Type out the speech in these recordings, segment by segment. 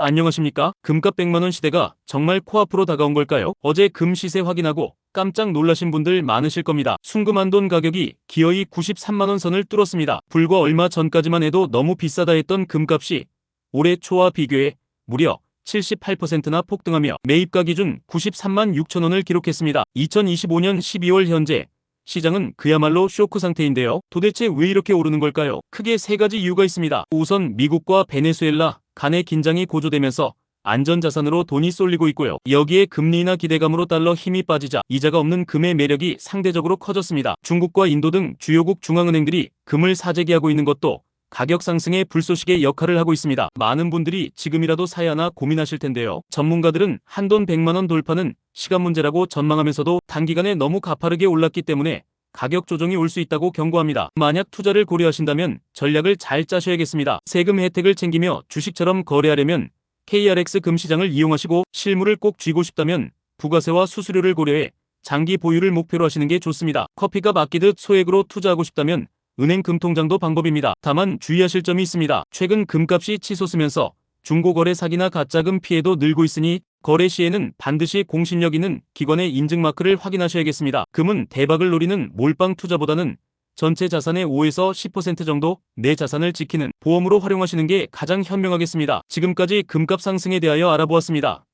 안녕하십니까? 금값 100만원 시대가 정말 코앞으로 다가온 걸까요? 어제 금 시세 확인하고 깜짝 놀라신 분들 많으실 겁니다. 순금 한 돈 가격이 기어이 93만원 선을 뚫었습니다. 불과 얼마 전까지만 해도 너무 비싸다 했던 금값이 올해 초와 비교해 무려 78%나 폭등하며 매입가 기준 93만 6천원을 기록했습니다. 2025년 12월 현재 시장은 그야말로 쇼크 상태인데요. 도대체 왜 이렇게 오르는 걸까요? 크게 세 가지 이유가 있습니다. 우선 미국과 베네수엘라 간의 긴장이 고조되면서 안전자산으로 돈이 쏠리고 있고요. 여기에 금리나 기대감으로 달러 힘이 빠지자 이자가 없는 금의 매력이 상대적으로 커졌습니다. 중국과 인도 등 주요국 중앙은행들이 금을 사재기하고 있는 것도 가격 상승의 불쏘시개 역할을 하고 있습니다. 많은 분들이 지금이라도 사야 하나 고민하실 텐데요. 전문가들은 한돈 100만원 돌파는 시간 문제라고 전망하면서도 단기간에 너무 가파르게 올랐기 때문에 가격 조정이 올 수 있다고 경고합니다. 만약 투자를 고려하신다면 전략을 잘 짜셔야겠습니다. 세금 혜택을 챙기며 주식처럼 거래하려면 KRX 금시장을 이용하시고 실물을 꼭 쥐고 싶다면 부가세와 수수료를 고려해 장기 보유를 목표로 하시는 게 좋습니다. 커피값 아끼듯 소액으로 투자하고 싶다면 은행 금통장도 방법입니다. 다만 주의하실 점이 있습니다. 최근 금값이 치솟으면서 중고거래 사기나 가짜금 피해도 늘고 있으니 거래 시에는 반드시 공신력 있는 기관의 인증 마크를 확인하셔야겠습니다. 금은 대박을 노리는 몰빵 투자보다는 전체 자산의 5에서 10% 정도 내 자산을 지키는 보험으로 활용하시는 게 가장 현명하겠습니다. 지금까지 금값 상승에 대하여 알아보았습니다.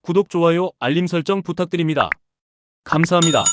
구독, 좋아요, 알림 설정 부탁드립니다. 감사합니다.